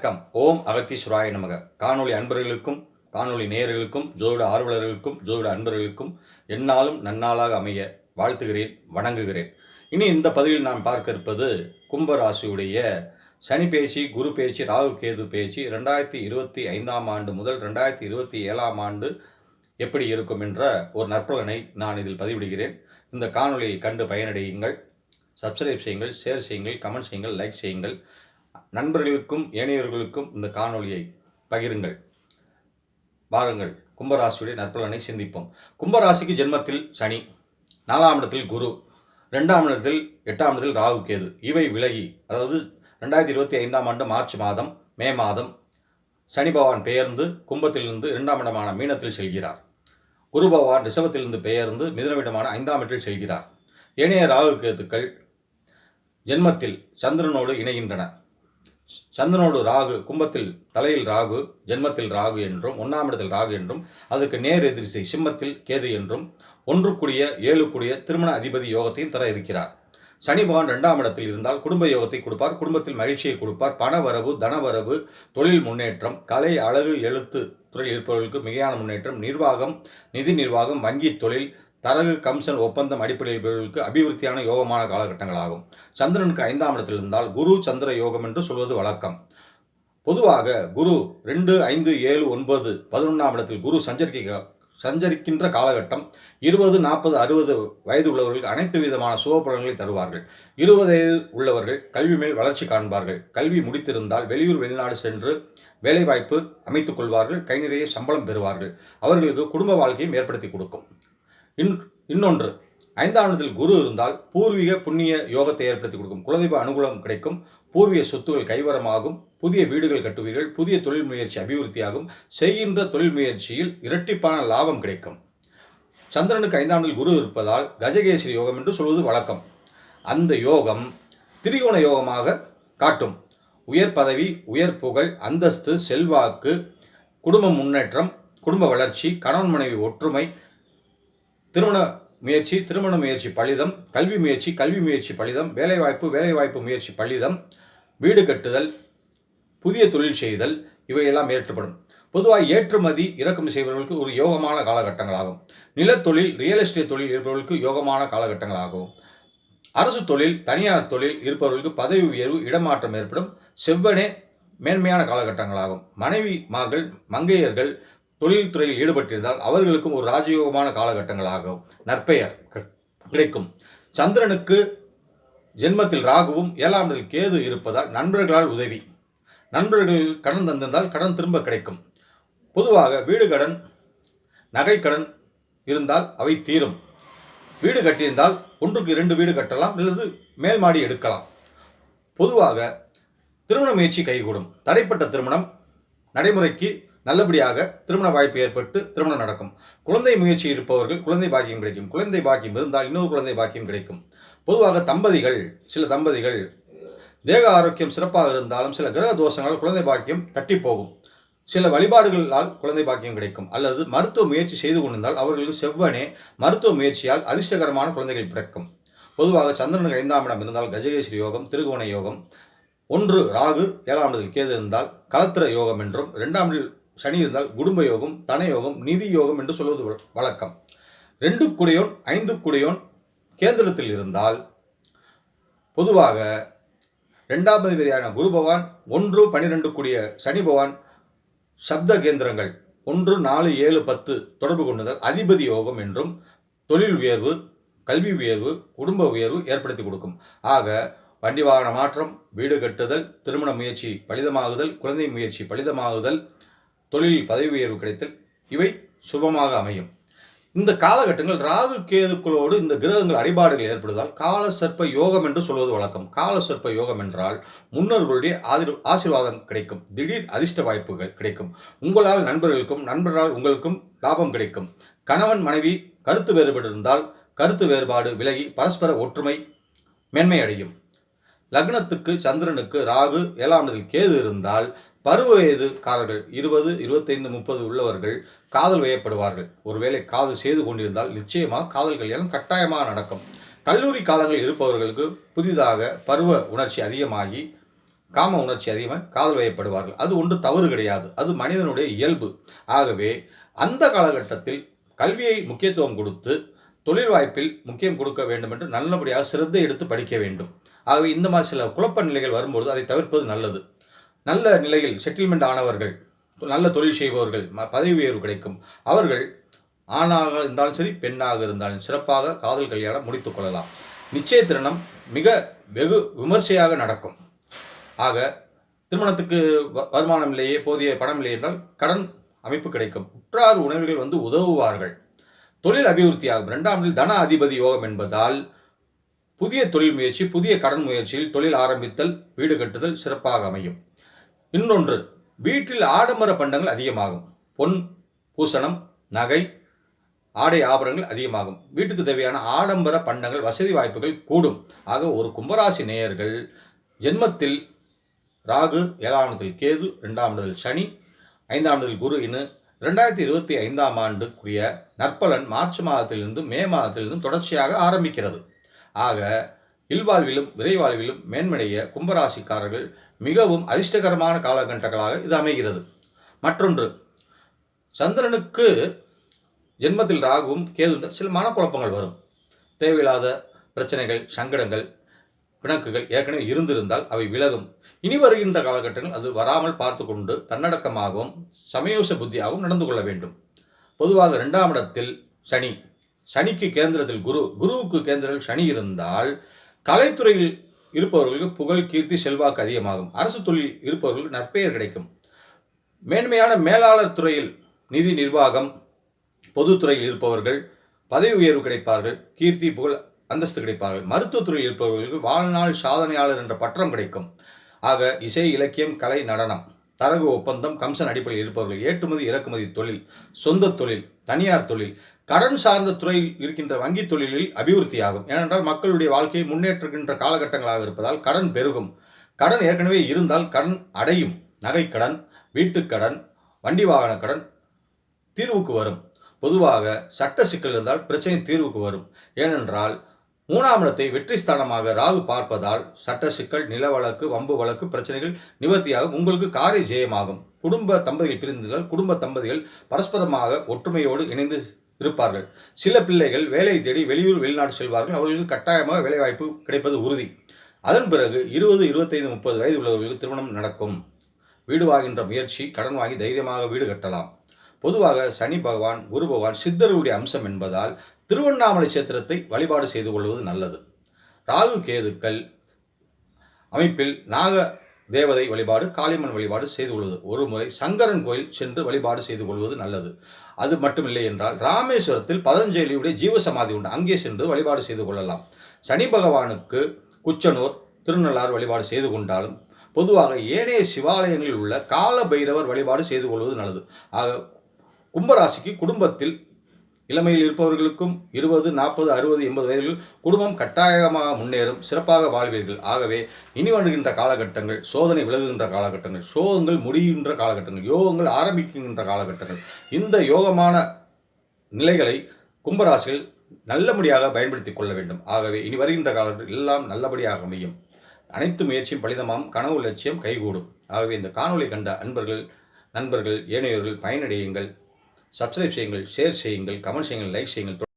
வணக்கம். ஓம் அகத்தீஸ்வராய நமக. காணொளி அன்பர்களுக்கும் காணொளி நேயர்களுக்கும் ஜோதிட ஆர்வலர்களுக்கும் ஜோதிட அன்பர்களுக்கும் எந்நாளும் நன்னாளாக அமைய வாழ்த்துகிறேன் வணங்குகிறேன். இனி இந்த பதிவில் நான் பார்க்க இருப்பது கும்பராசியுடைய சனி பேச்சு குரு பேச்சு ராகு கேது பேச்சு ரெண்டாயிரத்தி இருபத்தி ஐந்தாம் ஆண்டு முதல் ரெண்டாயிரத்தி இருபத்தி ஏழாம் ஆண்டு எப்படி இருக்கும் என்ற ஒரு நற்பலனை நான் இதில் பதிவிடுகிறேன். இந்த காணொலியை கண்டு பயனடையுங்கள். சப்ஸ்கிரைப் செய்யுங்கள் ஷேர் செய்யுங்கள் கமெண்ட் செய்யுங்கள் லைக் செய்யுங்கள். நண்பர்களுக்கும் ஏனையவர்களுக்கும் இந்த காணொலியை பகிருங்கள். வாருங்கள். கும்பராசியுடைய நற்பலனை சிந்திப்போம். கும்பராசிக்கு ஜென்மத்தில் சனி நாலாம் இடத்தில் குரு ரெண்டாம் இடத்தில் எட்டாம் இடத்தில் ராகு கேது. இவை விலகி அதாவது ரெண்டாயிரத்தி இருபத்தி ஐந்தாம் ஆண்டு மார்ச் மாதம் மே மாதம் சனி பகவான் பெயர்ந்து கும்பத்திலிருந்து இரண்டாம் இடமான மீனத்தில் செல்கிறார். குரு பகவான் ரிஷபத்திலிருந்து பெயர்ந்து மிதனமிடமான ஐந்தாம் இடத்தில் செல்கிறார். ஏனைய ராகு கேதுக்கள் ஜென்மத்தில் சந்திரனோடு இணைகின்றன. சந்திரனோடு ராகு கும்பத்தில் தலையில் ராகு ஜென்மத்தில் ராகு என்றும் ஒன்றாம் இடத்தில் ராகு என்றும் அதுக்கு நேர் எதிரிசை சிம்மத்தில் கேது என்றும் ஒன்றுக்குடிய ஏழுக்குடிய திருமண அதிபதி யோகத்தையும் தர இருக்கிறார். சனி பகவான் ரெண்டாம் இடத்தில் இருந்தால் குடும்ப யோகத்தை கொடுப்பார் குடும்பத்தில் மகிழ்ச்சியை கொடுப்பார் பணவரவு தனவரவு தொழில் முன்னேற்றம் கலை அழகு எழுத்து துறையில் இருப்பவர்களுக்கு மிகையான முன்னேற்றம் நிர்வாகம் நிதி நிர்வாகம் வங்கி தொழில் தரகு கம்சன் ஒப்பந்தம் அடிப்படையில் அபிவிருத்தியான யோகமான காலகட்டங்களாகும். சந்திரனுக்கு ஐந்தாம் இடத்தில் இருந்தால் குரு சந்திர யோகம் என்று சொல்வது வழக்கம். பொதுவாக குரு ரெண்டு ஐந்து ஏழு ஒன்பது பதினொன்றாம் இடத்தில் குரு சஞ்சரிக்க சஞ்சரிக்கின்ற காலகட்டம் இருபது நாற்பது அறுபது வயது உள்ளவர்களுக்கு அனைத்து விதமான சுகப்பலன்களை தருவார்கள். இருபது வயது உள்ளவர்கள் கல்வி மேல் வளர்ச்சி காண்பார்கள். கல்வி முடித்திருந்தால் வெளியூர் வெளிநாடு சென்று வேலைவாய்ப்பு அமைத்துக் கொள்வார்கள். கை நிறைய சம்பளம் பெறுவார்கள். அவர்களுக்கு குடும்ப வாழ்க்கையும் ஏற்படுத்தி கொடுக்கும். இன் இன்னொன்று. ஐந்தாம் இடத்தில் குரு இருந்தால் பூர்வீக புண்ணிய யோகத்தை ஏற்படுத்தி கொடுக்கும். குலதெய்வ அனுகூலம் கிடைக்கும். பூர்வீக சொத்துகள் கைவரமாகும். புதிய வீடுகள் கட்டுவீர்கள். புதிய தொழில் முயற்சி அபிவிருத்தியாகும். செய்கின்ற தொழில் முயற்சியில் இரட்டிப்பான லாபம் கிடைக்கும். சந்திரனுக்கு ஐந்தாம் இடத்தில் குரு இருப்பதால் கஜகேசரி யோகம் என்று சொல்வது வழக்கம். அந்த யோகம் திரிகோண யோகமாக காட்டும். உயர் பதவி உயர் புகழ் அந்தஸ்து செல்வாக்கு குடும்ப முன்னேற்றம் குடும்ப வளர்ச்சி கணவன் மனைவி ஒற்றுமை திருமண முயற்சி திருமண முயற்சி பலிதம் கல்வி முயற்சி கல்வி முயற்சி பலிதம் வேலைவாய்ப்பு வேலைவாய்ப்பு முயற்சி பலிதம் வீடு கட்டுதல் புதிய தொழில் செய்தல் இவையெல்லாம் ஏற்றப்படும். பொதுவாக ஏற்றுமதி இறக்குமதி செய்பவர்களுக்கு ஒரு யோகமான காலகட்டங்களாகும். நிலத்தொழில் ரியல் எஸ்டேட் தொழில் இருப்பவர்களுக்கு யோகமான காலகட்டங்களாகும். அரசு தொழில் தனியார் தொழில் இருப்பவர்களுக்கு பதவி உயர்வு இடமாற்றம் ஏற்படும். செவ்வனே மேன்மையான காலகட்டங்களாகும். மனைவிமார்கள் மங்கையர்கள் தொழில்துறையில் ஈடுபட்டிருந்தால் அவர்களுக்கும் ஒரு ராஜயோகமான காலகட்டங்களாகும் நற்பெயர் கிடைக்கும். சந்திரனுக்கு ஜென்மத்தில் ராகுவும் ஏழாம் இடத்தில் கேது இருப்பதால் நண்பர்களால் உதவி. நண்பர்கள் கடன் தந்திருந்தால் கடன் திரும்ப கிடைக்கும். பொதுவாக வீடு கடன் நகை கடன் இருந்தால் அவை தீரும். வீடு கட்டியிருந்தால் ஒன்றுக்கு இரண்டு வீடு கட்டலாம் அல்லது மேல் மாடி எடுக்கலாம். பொதுவாக திருமண முயற்சி கைகூடும். தடைப்பட்ட திருமணம் நடைமுறைக்கு நல்லபடியாக திருமண வாய்ப்பு ஏற்பட்டு திருமணம் நடக்கும். குழந்தை முயற்சி இருப்பவர்கள் குழந்தை பாக்கியம் கிடைக்கும். குழந்தை பாக்கியம் இருந்தால் இன்னொரு குழந்தை பாக்கியம் கிடைக்கும். பொதுவாக தம்பதிகள் சில தம்பதிகள் தேக ஆரோக்கியம் சிறப்பாக இருந்தாலும் சில கிரக தோஷங்களால் குழந்தை பாக்கியம் தட்டி போகும் சில வழிபாடுகளால் குழந்தை பாக்கியம் கிடைக்கும். அல்லது மருத்துவ முயற்சி செய்து கொண்டிருந்தால் அவர்களுக்கு செவ்வனே மருத்துவ முயற்சியால் அதிர்ஷ்டகரமான குழந்தைகள் பிறக்கும். பொதுவாக சந்திரனுக்கு ஐந்தாம் இடம் இருந்தால் கஜகேஸ்வரி யோகம் திருகோண யோகம். ஒன்று ராகு ஏழாம் இடத்தில் கேது இருந்தால் கலத்திர யோகம் என்றும் இரண்டாம் இடத்தில் சனி இருந்தால் குடும்ப யோகம் தனயோகம் நிதி யோகம் என்று சொல்வது வழ- வழக்கம். ரெண்டு குடையோன் ஐந்து குடையோன் கேந்திரத்தில் இருந்தால் பொதுவாக ரெண்டாம் அதிபதியான குரு பகவான் ஒன்று பன்னிரெண்டு கூடிய சனி பகவான் சப்த கேந்திரங்கள் ஒன்று நாலு ஏழு பத்து தொடர்பு கொண்டுதல் அதிபதி யோகம் என்றும் தொழில் உயர்வு கல்வி உயர்வு குடும்ப உயர்வு ஏற்படுத்தி கொடுக்கும். ஆக வண்டி வாகன மாற்றம் வீடு கட்டுதல் திருமண முயற்சி பலிதமாகுதல் குழந்தை முயற்சி பலிதமாகுதல் தொழிலில் பதவி உயர்வு கிடைத்தல் இவை சுபமாக அமையும். இந்த காலகட்டங்கள் ராகு கேதுக்களோடு இந்த கிரகங்கள் அடிபாடுகள் ஏற்படுவதால் கால சர்ப்ப யோகம் என்று சொல்வது வழக்கம். கால சர்ப்ப யோகம் என்றால் முன்னோர்களுடைய ஆதிர் ஆசீர்வாதம் கிடைக்கும். திடீர் அதிர்ஷ்ட வாய்ப்புகள் கிடைக்கும். உங்களால் நண்பர்களுக்கும் நண்பர்களால் உங்களுக்கும் லாபம் கிடைக்கும். கணவன் மனைவி கருத்து வேறுபாடு இருந்தால் கருத்து வேறுபாடு விலகி பரஸ்பர ஒற்றுமை மேன்மை அடையும் லக்னத்துக்கு சந்திரனுக்கு ராகு ஏழாம் கேது இருந்தால் பருவ வயதுக்காரர்கள் இருபது இருபத்தைந்து முப்பது உள்ளவர்கள் காதல் வயப்படுவார்கள். ஒருவேளை காதல் செய்து கொண்டிருந்தால் நிச்சயமாக காதல் கல்யாணம் கட்டாயமாக நடக்கும். கல்லூரி காலங்களில் இருப்பவர்களுக்கு புதிதாக பருவ உணர்ச்சி அதிகமாகி காம உணர்ச்சி அதிகமாக காதல் வயப்படுவார்கள். அது ஒன்று தவறு கிடையாது. அது மனிதனுடைய இயல்பு. ஆகவே அந்த காலகட்டத்தில் கல்வியை முக்கியத்துவம் கொடுத்து தொழில் வாய்ப்பில் முக்கியம் கொடுக்க வேண்டும் என்று நல்லபடியாக சிரத்தை எடுத்து படிக்க வேண்டும். ஆகவே இந்த மாதிரி சில குழப்ப நிலைகள் வரும்பொழுது அதை தவிர்ப்பது நல்லது. நல்ல நிலையில் செட்டில்மெண்ட் ஆனவர்கள் நல்ல தொழில் செய்பவர்கள் ம- பதவி உயர்வு கிடைக்கும். அவர்கள் ஆணாக இருந்தாலும் சரி பெண்ணாக இருந்தாலும் சிறப்பாக காதல் கல்யாணம் முடித்து கொள்ளலாம். நிச்சய திருமணம் மிக வெகு விமர்சையாக நடக்கும். ஆக திருமணத்துக்கு வ- வருமானம் இல்லையே போதிய பணம் இல்லை என்றால் கடன் அமைப்பு கிடைக்கும். உற்றார் உணவுகள் வந்து உதவுவார்கள். தொழில் அபிவிருத்தியாகும். இரண்டாம் இடத்தில் தன அதிபதி யோகம் என்பதால் புதிய தொழில் முயற்சி புதிய கடன் முயற்சியில் தொழில் ஆரம்பித்தல் வீடு கட்டுதல் சிறப்பாக அமையும். இன்னொன்று வீட்டில் ஆடம்பர பண்டங்கள் அதிகமாகும். பொன் பூசணம் நகை ஆடை ஆபரணங்கள் அதிகமாகும். வீட்டுக்கு தேவையான ஆடம்பர பண்டங்கள் வசதி வாய்ப்புகள் கூடும். ஆக ஒரு கும்பராசி நேயர்கள் ஜென்மத்தில் ராகு ஏழாம் இடத்தில் கேது ரெண்டாம் இடத்தில் சனி ஐந்தாம் இடத்தில் குரு இன்னு ரெண்டாயிரத்தி இருபத்தி ஐந்தாம் ஆண்டுக்குரிய நற்பலன் மார்ச் மாதத்திலிருந்து மே மாதத்திலிருந்து தொடர்ச்சியாக ஆரம்பிக்கிறது. ஆக இல்வாழ்விலும் விரைவாழ்விலும் மேன்மடைய கும்பராசிக்காரர்கள் மிகவும் அதிர்ஷ்டகரமான காலகட்டங்களாக இது அமைகிறது. மற்றொன்று சந்திரனுக்கு ஜென்மத்தில் ராகுவும் கேது சில மனக்குழப்பங்கள் வரும். தேவையில்லாத பிரச்சனைகள் சங்கடங்கள் பிணக்குகள் ஏற்கனவே இருந்திருந்தால் அவை விலகும். இனி வருகின்ற காலகட்டங்கள் அது வராமல் பார்த்து கொண்டு தன்னடக்கமாகவும் சமயோச புத்தியாகவும் நடந்து கொள்ள வேண்டும். பொதுவாக இரண்டாம் இடத்தில் சனி. சனிக்கு கேந்திரத்தில் குரு. குருவுக்கு கேந்திரத்தில் சனி இருந்தால் கலைத்துறையில் இருப்பவர்களுக்கு புகழ் கீர்த்தி செல்வாக்கு அதிகமாகும். அரசு தொழில் இருப்பவர்களுக்கு நற்பெயர் கிடைக்கும். மேன்மையான மேலாளர் துறையில் நிதி நிர்வாகம் பொதுத்துறையில் இருப்பவர்கள் பதவி உயர்வு கிடைப்பார்கள் கீர்த்தி புகழ் அந்தஸ்து கிடைப்பார்கள். மருத்துவத்துறையில் இருப்பவர்களுக்கு வாழ்நாள் சாதனையாளர் என்ற பட்டம் கிடைக்கும். ஆக இசை இலக்கியம் கலை நடனம் தரகு ஒப்பந்தம் கம்சன் அடிப்படையில் இருப்பவர்கள் ஏற்றுமதி இறக்குமதி தொழில் சொந்த தொழில் தனியார் தொழில் கடன் சார்ந்த துறையில் இருக்கின்ற வங்கி தொழிலில் அபிவிருத்தியாகும். ஏனென்றால் மக்களுடைய வாழ்க்கையை முன்னேற்றுகின்ற காலகட்டங்களாக இருப்பதால் கடன் பெருகும். கடன் ஏற்கனவே இருந்தால் கடன் அடையும். நகைக்கடன் வீட்டுக்கடன் வண்டி வாகன கடன் தீர்வுக்கு வரும். பொதுவாக சட்ட சிக்கல் இருந்தால் பிரச்சனை தீர்வுக்கு வரும். ஏனென்றால் மூணாம் இடத்தை வெற்றி ஸ்தானமாக ராகு பார்ப்பதால் சட்ட சிக்கல் நில வழக்கு வம்பு வழக்கு பிரச்சனைகள் நிவர்த்தியாகும். உங்களுக்கு காரிய ஜெயமாகும் குடும்ப தம்பதிகள் பிரிந்ததால் குடும்ப தம்பதிகள் பரஸ்பரமாக ஒற்றுமையோடு இணைந்து இருப்பார்கள். சில பிள்ளைகள் வேலை தேடி வெளியூர் வெளிநாடு செல்வார்கள். அவர்களுக்கு கட்டாயமாக வேலைவாய்ப்பு கிடைப்பது உறுதி. அதன் பிறகு இருபது இருபத்தைந்து முப்பது வயது உள்ளவர்களுக்கு திருமணம் நடக்கும். வீடு வாங்கின்ற முயற்சி கடன் வாங்கி தைரியமாக வீடு கட்டலாம். பொதுவாக சனி பகவான் குரு பகவான் சித்தர்களுடைய அம்சம் என்பதால் திருவண்ணாமலை சேத்திரத்தை வழிபாடு செய்து கொள்வது நல்லது. ராகு கேதுக்கள் அமைப்பில் நாக தேவதை வழிபாடு காளிமன் வழிபாடு செய்து கொள்வது. ஒரு முறை சங்கரன் கோயில் சென்று வழிபாடு செய்து கொள்வது நல்லது. அது மட்டுமில்லை என்றால் ராமேஸ்வரத்தில் பதஞ்சலியுடைய ஜீவசமாதி உண்டு. அங்கே சென்று வழிபாடு செய்து கொள்ளலாம். சனி பகவானுக்கு குச்சனூர் திருநள்ளார் வழிபாடு செய்து கொண்டாலும் பொதுவாக ஏனைய சிவாலயங்களில் உள்ள கால பைரவர் வழிபாடு செய்து கொள்வது நல்லது. ஆக கும்பராசிக்கு குடும்பத்தில் இளமையில் இருப்பவர்களுக்கும் இருபது நாற்பது அறுபது எண்பது வயதில் குடும்பம் கட்டாயமாக முன்னேறும் சிறப்பாக வாழ்வீர்கள். ஆகவே இனி வருகின்ற காலகட்டங்கள் சோதனை விலகுகின்ற காலகட்டங்கள் சோகங்கள் முடிகின்ற காலகட்டங்கள் யோகங்கள் ஆரம்பிக்கின்ற காலகட்டங்கள் இந்த யோகமான நிலைகளை கும்பராசியில் நல்லபடியாக பயன்படுத்திக் கொள்ள வேண்டும். ஆகவே இனி வருகின்ற காலத்தில் எல்லாம் நல்லபடியாக அமையும். அனைத்து முயற்சியும் பலிதமாம் கனவு லட்சியம் கைகூடும். ஆகவே இந்த காணொளி கண்ட அன்பர்கள் நண்பர்கள் ஏனையோர்கள் பயனடையுங்கள். சப்ஸ்கிரைப் செய்யுங்கள் ஷேர் செய்யுங்கள் கமெண்ட் செய்யுங்கள் லைக் செய்யுங்கள்.